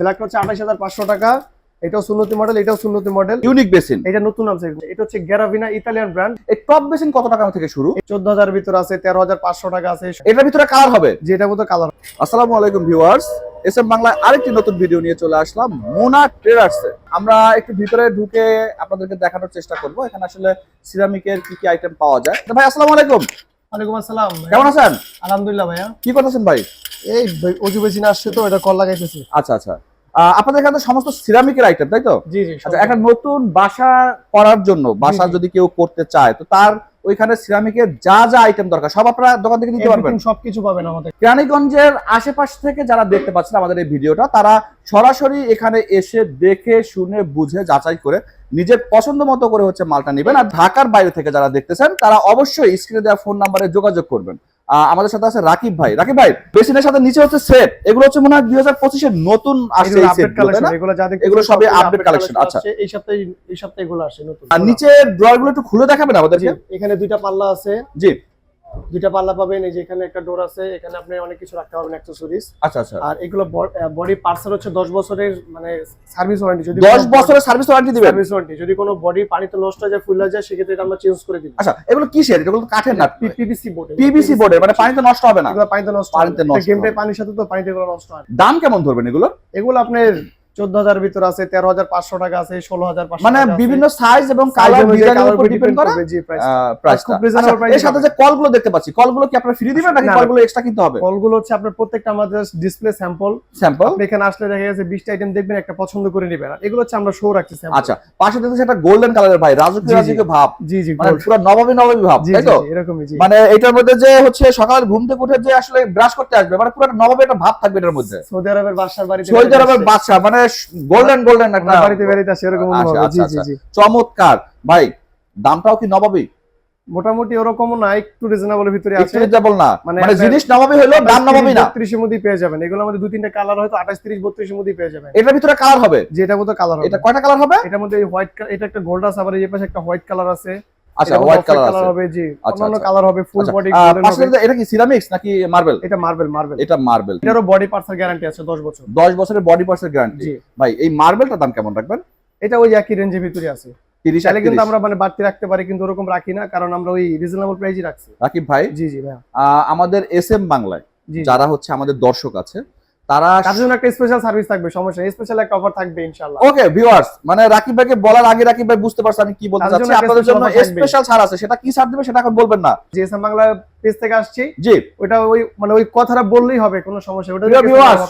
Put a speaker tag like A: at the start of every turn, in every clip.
A: ব্ল্যাকটা হচ্ছে আঠাশ হাজার পাঁচশো টাকা। এটাও সুন্নতি মডেল এটাও সুন্নতি মডেল
B: ইউনিক বেসিন
A: এটা নতুন আছে এটা হচ্ছে গ্যারাভিনা ইতালিয়ান ব্র্যান্ড
B: এই টপ বেসিন কত টাকা থেকে শুরু?
A: চোদ্দ হাজার ভিতর আছে তেরো হাজার পাঁচশো টাকা আছে।
B: এটার ভিতরে কালার হবে?
A: যেটা মতো কালার
B: আসসালামু আলাইকুম ভিউয়ার্স এস এম বাংলায় আরেকটি নতুন ভিডিও নিয়ে চলে আসলাম মোনা ট্রেডার্সে আমরা একটু ভিতরে ঢুকে আপনাদেরকে দেখানোর চেষ্টা করব। এখানে আসলে সিরামিকের কি কি আইটেম পাওয়া যায়। ভাই আসসালামু আলাইকুম।
A: ওয়ালাইকুম আসসালাম
B: কেমন আছেন?
A: আলহামদুলিল্লাহ ভাইয়া।
B: কি করতেছেন ভাই?
A: এই অজু বেসিন আসছে তো এটা কল লাগাইতেছি।
B: আচ্ছা আচ্ছা। আহ, আপনাদের এখানে তো সমস্ত সিরামিকের আইটেম তাই তো?
A: জি জি
B: আচ্ছা একটা নতুন বাসা করার জন্য বাসা যদি কেউ করতে চায় তো তার ওইখানে সিরামিকের যা যা আইটেম দরকার সব আপনারা দোকান থেকে নিতে পারবেন।
A: সবকিছু পাবেন আমাদের।
B: কেরানীগঞ্জের আশেপাশ থেকে যারা দেখতে পাচ্ছেন আমাদের এই ভিডিওটা তারা সরাসরি এখানে এসে দেখে শুনে বুঝে যাচাই করে নিজের পছন্দ মতো করে হচ্ছে মালটা নেবেন। আর ঢাকার বাইরে থেকে যারা দেখতেছেন তারা অবশ্যই স্ক্রিনে দেওয়া ফোন নাম্বারে যোগাযোগ করবেন। আমাদের সাথে আছে রাকিব ভাই। রাকিব ভাই বেসিনের সাথে নিচে হচ্ছে সেট। এগুলো হচ্ছে মনে হয় দুই হাজার পঁচিশের নতুন আসছে
A: এগুলো
B: এই না?
A: এগুলো
B: সবই আপডেট কালেকশন আচ্ছা।
A: এই সপ্তাহে এই সপ্তাহে এগুলো আসে নতুন
B: আর নিচে ড্রয়ারগুলো একটু খুলে দেখাবেন
A: আমাদের
B: আমাদেরকে
A: এখানে দুইটা পাল্লা আছে।
B: জি।
A: দুইটা পাল্লা পাবেন এই যে এখানে একটা ডোর আছে এখানে আপনি অনেক কিছু রাখতে পারবেন অ্যাক্সেসরিজ
B: আচ্ছা আচ্ছা।
A: আর এগুলো বডি পার্সেল হচ্ছে 10 বছরের মানে সার্ভিস ওয়ারেন্টি যদি
B: দশ বছরের সার্ভিস ওয়ারেন্টি দিবেন?
A: সার্ভিস ওয়ারেন্টি যদি কোনো বডি পানিতে নষ্ট হয়ে যায় ফুল ফুলে যায় সেক্ষেত্রে এটা আমরা চেঞ্জ করে দিই
B: আচ্ছা এগুলো কি কিসের? এগুলো তো কাঠের না
A: পিপিসি বোর্ড
B: পিভিসি বোর্ডের মানে পানিতে নষ্ট হবে না।
A: এগুলো পানিতে নষ্ট
B: পানিতে নষ্ট
A: গেমটাই পানির সাথে তো পানিতে এগুলো নষ্ট হয়
B: দাম কেমন ধরবেন এগুলো?
A: এগুলো আপনার চোদ্দ হাজার ভিতর আছে তেরো হাজার পাঁচশো টাকা আছে ষোলো হাজার
B: মানে বিভিন্ন সাইজ এবং কালার ডিপেন্ড করে?
A: খুব
B: এর সাথে যে কলগুলো দেখতে পাচ্ছি কলগুলো কি আপনারা ফ্রি দিবেন নাকি। কলগুলো এক্সট্রা কিনতে হবে?
A: কলগুলো হচ্ছে আপনার প্রত্যেকটা আমাদের ডিসপ্লে স্যাম্পল
B: স্যাম্পল
A: এখানে আসলে দেখা গেছে বিশটা আইটেম দেখবেন একটা পছন্দ করে নেবেন। আর এগুলো হচ্ছে আমরা শো রাখছি।
B: আচ্ছা পাশে দেখতে সেটা গোল্ডেন কালারের ভাই রাজকীয়। রাজকীয় ভাব।
A: জি জি
B: মানে পুরো নবমী নবমী ভাব তাই তো?
A: এরকমই জি।
B: মানে এটার মধ্যে যে হচ্ছে সকালে ঘুম থেকে উঠে যে আসলে ব্রাশ করতে আসবে মানে পুরো একটা নবমী একটা ভাব থাকবে এটার মধ্যে।
A: সৌদি আরবের বাড়িতে
B: সৌদি আরবের বাদশা মানে গোল্ডেন গোল্ডেন একটা
A: বাড়িতে বেরিয়ে আসে এরকম
B: আচ্ছা,
A: জি
B: আচ্ছা,
A: জি জি।
B: চমৎকার। ভাই দামটাও কি নবাবী?
A: মোটামুটি ওরকমও না একটু রিজনেবলের ভিতরে আছে।
B: রিজনেবল না।
A: মানে
B: মানে জিনিস নবাবী হলো দাম নবাবী না।
A: বত্রিশের মধ্যে পেয়ে যাবেন। এগুলো আমাদের দুই তিনটা কালার হয়তো আঠাশ তিরিশ বত্রিশের মধ্যে পেয়ে যাবেন।
B: এটার ভিতরে কালার হবে?
A: যেটা মতো কালার হবে।
B: এটা কয়টা কালার হবে?
A: এটার মধ্যে হোয়াইট এটা একটা গোল্ড আছে আবার এই পাশে একটা হোয়াইট কালার আছে।
B: আচ্ছা হোয়াইট কালার আছে।
A: হবে জি অন্যান্য। কালার হবে ফুল বডি
B: পাশে এটা কি সিরামিক্স নাকি মার্বেল
A: এটা মার্বেল মার্বেল
B: এটা মার্বেল
A: এটারও বডি পার্টসের গ্যারান্টি আছে 10 বছর।
B: 10 বছরের বডি পার্টসের গ্যারান্টি ভাই এই মার্বেলটার দাম কেমন রাখবেন?
A: এটা ওই একই রেঞ্জের ভিতরে আছে।
B: 30
A: চাইলে কিন্তু আমরা মানে বাড়তি রাখতে পারি কিন্তু ওরকম রাখি না কারণ আমরা ওই রিজনেবল প্রাইসই রাখছি।
B: রাকিব ভাই
A: জি জি ভাই
B: আমাদের এস এম বাংলায় যারা হচ্ছে আমাদের দর্শক আছে তারা
A: তার জন্য একটা স্পেশাল সার্ভিস থাকবে সমস্যা স্পেশাল একটা অফার থাকবে ইনশাআল্লাহ।
B: ওকে ভিউয়ার্স মানে রাকিব ভাইকে বলার আগে রাকিব ভাই বুঝতে পারছেন আমি কি বলতে চাচ্ছি। আপনাদের জন্য। স্পেশাল ছাড় আছে সেটা কি ছাড় দিবে সেটা এখন বলবেন না।
A: জিএসএম বাংলা পেজ থেকে আসছি।
B: জি।
A: ওটা ওই মানে ওই কথাটা বললেই হবে কোনো সমস্যা ওটা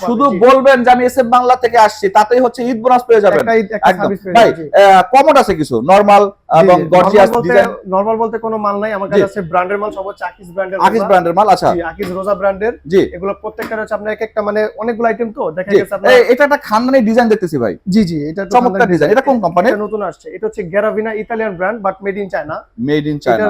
B: শুধু বলবেন যে আমি এস এম বাংলা থেকে আসছি তাতেই হচ্ছে ঈদ বোনাস পেয়ে যাবেন। ভাই কমন আছে কিছু? নরমাল এবং গর্জিয়াস ডিজাইন
A: নরমাল বলতে কোনো মাল নাই। আমার কাছে আছে ব্র্যান্ডের মাল সব হচ্ছে আকিস ব্র্যান্ডের
B: আকিস ব্র্যান্ডের মাল আচ্ছা।
A: আকিস রোজা ব্র্যান্ডের
B: জি।
A: এগুলো প্রত্যেকটা হচ্ছে আপনার এক একটা মানে অনেকগুলো আইটেম তো। দেখা গেছে আপনার
B: এটা একটা খানদানি ডিজাইন দেখতেছি ভাই।
A: জি জি এটা
B: চমৎকার ডিজাইন এটা কোন কোম্পানির
A: এটা নতুন আসছে। এটা হচ্ছে গ্যারাভিনা Italian brand but made in China
B: made in China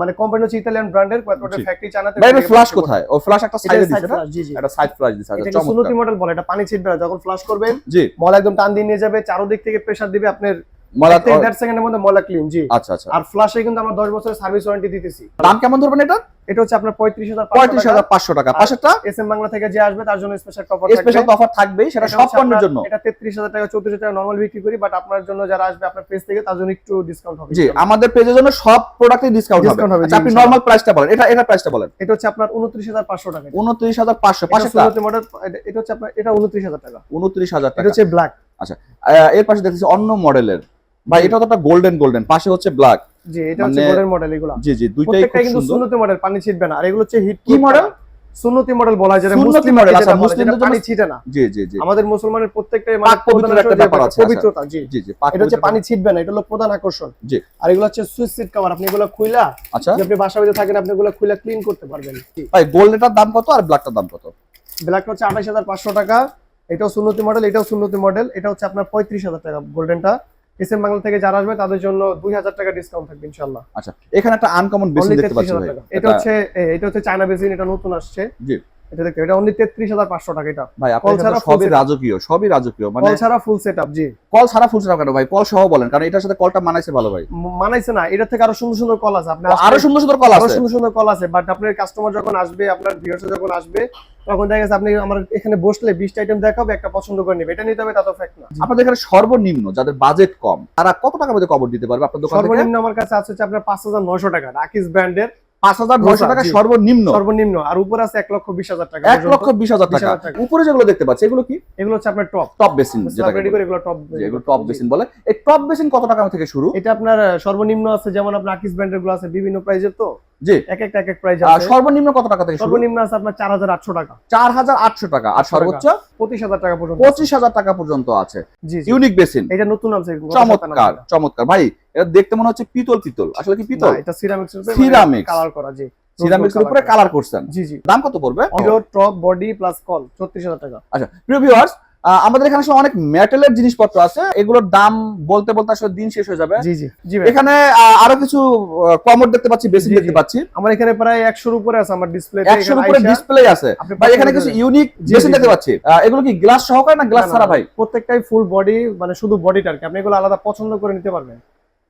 A: মানে কোম্পানি হচ্ছে ইতালিয়ান ব্র্যান্ডের ওটা ফ্যাক্টরি চায়নাতে
B: ভাই ফ্ল্যাশ কোথায়? ও ফ্ল্যাশ একটা সাইডে দিছে না?
A: flash, জি জি।
B: একটা সাইড ফ্ল্যাশ দিছে আচ্ছা
A: এটা মডেল বলে এটা পানি ছিটবে না যখন ফ্লাশ করবেন
B: জি।
A: মল একদম টান দিয়ে নিয়ে যাবে চারোদিক থেকে প্রেসার দিবে আপনার
B: মালা
A: দেড় সেকেন্ডের মধ্যে ক্লিন জি।
B: আচ্ছা আচ্ছা।
A: আর কিন্তু আমরা 10 বছরের সার্ভিস ওয়ারেন্টি দিতেছি।
B: দাম কেমন ধরবেন এটা?
A: এটা হচ্ছে আপনার 35000
B: পঁয়ত্রিশ হাজার পাঁচশো টাকা।
A: আর-
B: পাশেরটা
A: এসএম বাংলা থেকে যে আসবে তার জন্য স্পেশাল অফার
B: স্পেশাল অফার থাকবেই সেটা সব পণ্যের জন্য।
A: এটা 33000 টাকা 34000 টাকা নরমাল বিক্রি করি বাট আপনার জন্য যারা আসবে আপনার পেজ থেকে তার জন্য একটু ডিসকাউন্ট হবে।
B: জি আমাদের পেজের জন্য সব প্রোডাক্টে ডিসকাউন্ট হবে। আচ্ছা আপনি
A: ইনশাআল্লাহ।
B: নরমাল প্রাইসটা বলেন। এটা এটা প্রাইসটা বলেন।
A: এটা হচ্ছে আপনার 29500 টাকা।
B: উনত্রিশ হাজার পাঁচশো
A: এটা
B: পাশেরটা
A: মডেল এটা হচ্ছে আপনার এটা 29000 টাকা।
B: উনত্রিশ হাজার
A: এটা হচ্ছে ব্ল্যাক
B: আহ, এর পাশে দেখতেছি অন্য মডেলের ভাই এটা তো একটা গোল্ডেন গোল্ডেন পাশে হচ্ছে ব্ল্যাক
A: জি এটা হচ্ছে
B: মানে-
A: গোল্ডেন মডেল এগুলো।
B: জি জি দুইটাই খুব
A: কিন্তু সুন্নতি মডেল পানি ছিটবে না। আর এগুলো হচ্ছে হিট
B: কি model?
A: সুন্নতি মডেল বলা
B: সুন্নতি
A: মুসলিম মডেল
B: আচ্ছা, মুসলিমদের
A: পানি ছিটে না।
B: জি জি জি
A: আমাদের মুসলমানের প্রত্যেকটাই
B: পাক পবিত্রের একটা ব্যাপার আছে, আচ্ছা।
A: পবিত্রতা জি।
B: জি জি পাক
A: এটা হচ্ছে পানি ছিটবে না এটা হলো প্রধান আকর্ষণ।
B: জি।
A: আর এগুলো হচ্ছে সুইচ সিট কভার আপনি এগুলো খুইলা
B: আচ্ছা।
A: আপনি বাসা বাড়িতে থাকেন আপনি এগুলো খুইলা ক্লিন করতে পারবেন।
B: ভাই গোল্ডেনটার দাম কত আর ব্ল্যাকটার দাম কত?
A: ব্ল্যাকটা হচ্ছে আঠাশ হাজার পাঁচশো টাকা এটাও সুন্নতি মডেল এটাও সুন্নতি মডেল এটা হচ্ছে আপনার পঁয়ত্রিশ হাজার টাকা গোল্ডেনটা বাংলা থেকে যারা আসবে তাদের জন্য দুই হাজার টাকা ডিসকাউন্ট থাকবে
B: আচ্ছা এখানে একটা আনকমন বেসিন দেখতে পাচ্ছি ভাই।
A: এটা হচ্ছে এটা হচ্ছে চায়না বেসিন এটা নতুন আসছে।
B: জি।
A: এটা দেখতে এটা অনলি তেত্রিশ হাজার পাঁচশো টাকা এটা।
B: ভাই সবই রাজকীয় সবই রাজকীয় মানে
A: কল ছাড়া ফুল সেট আপ জি।
B: কল ছাড়া ফুল সেটআপ কেন ভাই? কল সহ বলেন কারণ এটার সাথে কলটা মানাইছে ভালো ভাই।
A: মানাইছে না এটা থেকে আরও সুন্দর সুন্দর কল আছে। আপনি
B: আরও সুন্দর সুন্দর কল আরও
A: সুন্দর সুন্দর কল আছে বাট আপনার কাস্টমার যখন আসবে আপনার ভিউয়ার্স যখন আসবে তখন দেখা গেছে আপনি আমার এখানে বসলে বিশটা আইটেম দেখাবে একটা পছন্দ করে নেবে। এটা নিতে হবে তা তো ফ্যাক্ট না।
B: আপনাদের এখানে সর্বনিম্ন যাদের বাজেট কম তারা কত টাকার মধ্যে কভার দিতে পারবে আপনার দোকান
A: সর্বনিম্ন আমার কাছে আছে হচ্ছে আপনার পাঁচ হাজার নয়শো টাকা রাকিস ব্র্যান্ডের
B: পাঁচ হাজার নয়শো টাকা সর্বনিম্ন?
A: সর্বনিম্ন আর উপরে আছে এক লক্ষ বিশ হাজার টাকা।
B: এক লক্ষ বিশ হাজার টাকা।
A: টাকা।
B: উপরে যেগুলো দেখতে পাচ্ছি এগুলো কি?
A: এগুলো হচ্ছে আপনার টপ
B: টপ বেসিন যেটা
A: রেডি করে এগুলো টপ
B: এগুলো টপ বেসিন বলে। এই টপ বেসিন কত টাকা থেকে শুরু?
A: এটা আপনার সর্বনিম্ন আছে যেমন আপনার আকিস ব্র্যান্ডেরগুলো আছে বিভিন্ন প্রাইজের তো।
B: জি।
A: এক একটা এক এক প্রাইস আছে।
B: সর্বনিম্ন কত টাকা থেকে
A: সর্বনিম্ন আছে আপনার চার হাজার আটশো টাকা।
B: চার হাজার আটশো টাকা। আর সর্বোচ্চ?
A: পঁচিশ হাজার টাকা পর্যন্ত
B: পঁচিশ হাজার টাকা পর্যন্ত আছে।
A: জি
B: ইউনিক বেসিন
A: এটা নতুন নামছে
B: চমৎকার চমৎকার। ভাই এটা দেখতে মনে হচ্ছে পিতল পিতল। আসলে কি পিতল?
A: এটা সিরামিক্স
B: Ceramics।
A: কালার করা জি।
B: সিরামিক্স উপরে কালার করছেন।
A: জি জি।
B: দাম কত পড়বে?
A: টপ বডি প্লাস কল ছত্রিশ হাজার টাকা।
B: আচ্ছা প্রিয় ভিউয়ার্স আমাদের এখানে অনেক মেটালের জিনিসপত্র আছে। এগুলোর দাম বলতে বলতে আসলে দিন শেষ হয়ে যাবে।
A: জি জি। জি
B: এখানে আরও কিছু কমর দেখতে পাচ্ছি
A: বেশি
B: দেখতে পাচ্ছি।
A: আমার এখানে প্রায় একশোর উপরে আছে আমার ডিসপ্লে
B: একশোর উপরে ডিসপ্লে আছে। ভাই এখানে কিছু ইউনিক
A: বেশি
B: দেখতে পাচ্ছি। এগুলো কি গ্লাস সহকারে না গ্লাস ছাড়া ভাই?
A: প্রত্যেকটাই ফুল বডি মানে শুধু বডিটা আর কি। আপনি এগুলো আলাদা পছন্দ করে নিতে পারবেন।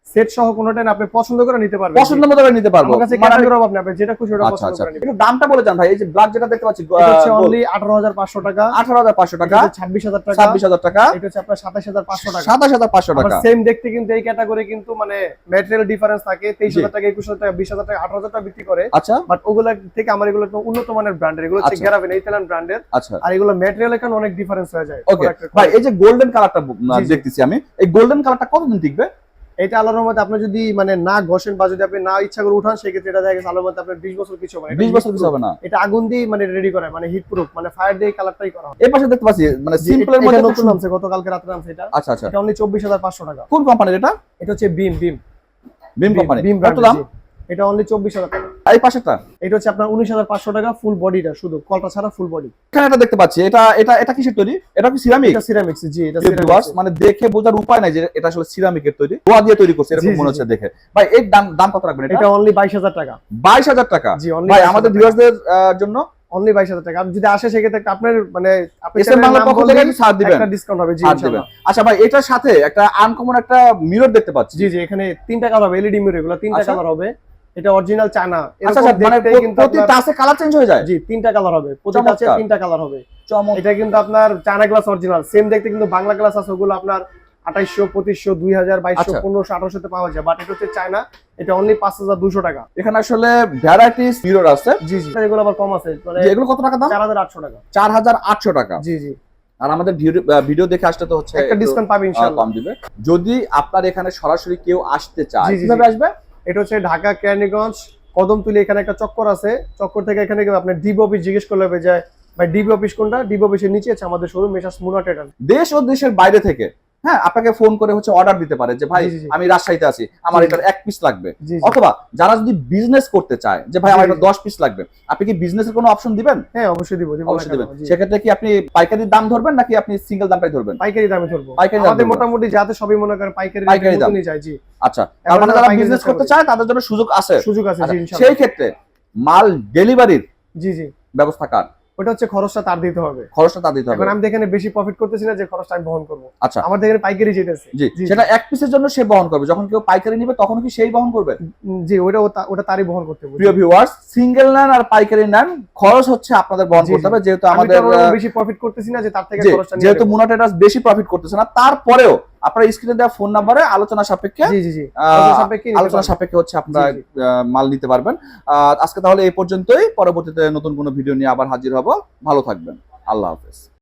A: সেট সহ কোনোটাই আপনি পছন্দ করে নিতে পারবেন।
B: পছন্দ মতো করে নিতে পারব।
A: কাছে
B: মানে-
A: আপনি আপনি যেটা খুশি ওটা
B: আচ্ছা
A: পছন্দ
B: আচ্ছা।
A: করে নিবেন।
B: দামটা বলে যান ভাই এই যে ব্ল্যাক যেটা দেখতে পাচ্ছি
A: এটা হচ্ছে অনলি আঠারো হাজার পাঁচশো টাকা।
B: আঠারো হাজার পাঁচশো টাকা।
A: ছাব্বিশ হাজার টাকা।
B: ছাব্বিশ হাজার টাকা।
A: এটা হচ্ছে আপনার সাতাশ হাজার পাঁচশো টাকা।
B: সাতাশ হাজার পাঁচশো টাকা।
A: সেম দেখতে কিন্তু এই ক্যাটাগরি কিন্তু মানে ম্যাটেরিয়াল ডিফারেন্স থাকে তেইশ
B: জি।
A: হাজার টাকা একুশ হাজার টাকা বিশ হাজার টাকা আঠারো হাজার টাকা বিক্রি করে।
B: আচ্ছা।
A: বাট ওগুলা থেকে আমার এগুলো একটু উন্নত মানের ব্র্যান্ডের এগুলো হচ্ছে
B: আচ্ছা।
A: গ্যারাবেন ইতালিয়ান ব্র্যান্ডের
B: আচ্ছা।
A: আর এগুলো ম্যাটেরিয়াল এখানে অনেক ডিফারেন্স হয়ে যায়
B: ওকে ভাই এই যে গোল্ডেন কালারটা। দেখতেছি আমি। এই গোল্ডেন কালারটা কতদিন টিকবে?
A: এটা আলোর মধ্যে আপনি যদি মানে না ঘষেন বা যদি আপনি না ইচ্ছা করে উঠান সেক্ষেত্রে এটা দেখা গেছে আলোর মধ্যে আপনার বিশ বছর কিছু হবে
B: বিশ বছর কিছু হবে না।
A: এটা আগুন দিয়ে মানে রেডি করে মানে হিট প্রুফ মানে ফায়ার দিয়ে কালারটাই করা হয়
B: এই পাশে দেখতে পাচ্ছি মানে সিম্পলের মধ্যে
A: নতুন নামছে গতকালকে রাতে নামছে এটা।
B: আচ্ছা আচ্ছা।
A: এটা অনলি চব্বিশ হাজার পাঁচশো টাকা।
B: কোন কোম্পানির এটা?
A: এটা হচ্ছে beam beam
B: beam company
A: beam
B: কত দাম?
A: এটা অনলি চব্বিশ হাজার টাকা।
B: আর এই পাশেরটা?
A: এটা হচ্ছে আপনার উনিশ হাজার পাঁচশো টাকা ফুল বডিটা শুধু কলটা ছাড়া ফুল বডি
B: এখানে এটা দেখতে পাচ্ছি এটা এটা এটা কিসের তৈরি? এটা কি সিরামিক
A: এটা সিরামিক্স জি এটা সিরামিক্স
B: মানে দেখে বোঝার উপায় নাই যে এটা আসলে সিরামিকের তৈরি। দোয়া দিয়ে তৈরি করছে এরকম মনে হচ্ছে দেখে। ভাই এর দাম দাম কত রাখবেন এটা?
A: অনলি বাইশ হাজার টাকা।
B: বাইশ হাজার টাকা?
A: জি অনলি
B: ভাই আমাদের ভিউয়ার্সদের জন্য?
A: অনলি বাইশ হাজার টাকা। আপনি যদি আসে সেক্ষেত্রে আপনার মানে আপনি
B: এস বাংলার পক্ষ থেকে ছাড় দিবেন।
A: একটা ডিসকাউন্ট হবে জি ইনশাআল্লাহ।
B: আচ্ছা ভাই এটার সাথে একটা আনকমন একটা মিরর দেখতে পাচ্ছি।
A: জি জি এখানে তিনটা কালার হবে এলইডি মিরর এগুলো তিনটা
B: আচ্ছা।
A: কালার হবে। এটা অরিজিনাল চায়না।
B: প্রতি টাচে কালার চেঞ্জ হয়ে যায়?
A: জি তিনটা কালার হবে। আছে
B: চমৎকার।
A: তিনটা কালার হবে। এটা কিন্তু আপনার চায়না গ্লাস অরিজিনাল সেম দেখতে কিন্তু বাংলা গ্লাস আছে ওগুলো আপনার আঠাইশশো পঁচিশশো দুই হাজার বাইশশো
B: আচ্ছা।
A: পনেরোশো আঠারোশোতে পাওয়া যায়। বাট এটা হচ্ছে চায়না। এটা অনলি পাঁচ হাজার দুশো টাকা।
B: এখানে আসলে ভ্যারাইটিস মিরর আছে।
A: জি জি। এগুলো আবার কম আছে। মানে
B: এগুলো কত টাকা দাম?
A: চার হাজার আটশো টাকা।
B: চার হাজার আটশো টাকা।
A: জি জি।
B: আর আমাদের ভিডিও দেখে আসতে তো হচ্ছে
A: একটা ডিসকাউন্ট পাবে ইনশাআল্লাহ
B: কম দিবে। যদি আপনার এখানে সরাসরি কেউ আসতে চায় কীভাবে আসবে?
A: এটা হচ্ছে ঢাকা কেরানীগঞ্জ কদমতুলি এখানে একটা চক্কর আছে। চক্কর থেকে এখানে গিয়ে আপনার ডিবি অফিস জিজ্ঞেস করলে হবে যে ভাই ডিবি অফিস কোনটা? ডিবি অফিসের নিচে আছে আমাদের শোরুম মেশাস মুনা টেটার
B: দেশ ও দেশের বাইরে থেকে হ্যাঁ আপনাকে ফোন করে হচ্ছে অর্ডার দিতে পারে যে ভাই। আমি রাজশাহীতে আছি আমার। এটার এক পিস লাগবে। অথবা যারা যদি বিজনেস করতে চায় যে ভাই আমার এটা দশ পিস লাগবে আপনি কি বিজনেসের কোনো অপশন দিবেন?
A: হ্যাঁ অবশ্যই দিব
B: অবশ্যই দিবেন। সেক্ষেত্রে কি আপনি পাইকারি দাম ধরবেন নাকি আপনি সিঙ্গেল দামটাই ধরবেন?
A: পাইকারি দামে ধরবো।
B: পাইকারি দাম
A: আমাদের মোটামুটি যাতে সবই মনে করেন পাইকারি
B: পাইকারি দাম।
A: নিয়ে যায় জি।
B: আচ্ছা তার মানে
A: যারা
B: বিজনেস করতে চায় তাদের জন্য সুযোগ আছে।
A: সুযোগ আছে
B: আচ্ছা, সেই ক্ষেত্রে মাল ডেলিভারির
A: জি জি।
B: ব্যবস্থা কার?
A: ওটা হচ্ছে খরচটা তার দিতে হবে।
B: খরচটা তা দিতে হবে।
A: এখন আমি এখানে বেশি প্রফিট করতেছি না যে খরচটা আমি বহন করব।
B: আচ্ছা।
A: আমাদের এখানে পাইকারি যেতেছে।
B: জি সেটা এক পিসের জন্য সে বহন করবে। যখন কেউ পাইকারি নিবে তখন কি সেই বহন করবে?
A: জি ওটা ওটা তারই বহন করতে হবে
B: প্রিয় ভিউয়ার্স সিঙ্গেল নেন আর পাইকারি নেন খরচ হচ্ছে আপনাদের বহন করতে হবে। যেহেতু আমাদের
A: বেশি প্রফিট করতেছি না যে তার থেকে খরচটা
B: যেহেতু মুনা ট্রেডার্স বেশি প্রফিট করতেছে না তারপরেও আপনারা স্ক্রিনে দেওয়া ফোন নাম্বারে আলোচনা সাপেক্ষে
A: আলোচনা সাপেক্ষে
B: হচ্ছে আপনারা মাল নিতে পারবেন। আহ, আজকে তাহলে এই পর্যন্তই। পরবর্তীতে নতুন কোনো ভিডিও নিয়ে আবার হাজির হব। ভালো থাকবেন। আল্লাহ হাফেজ।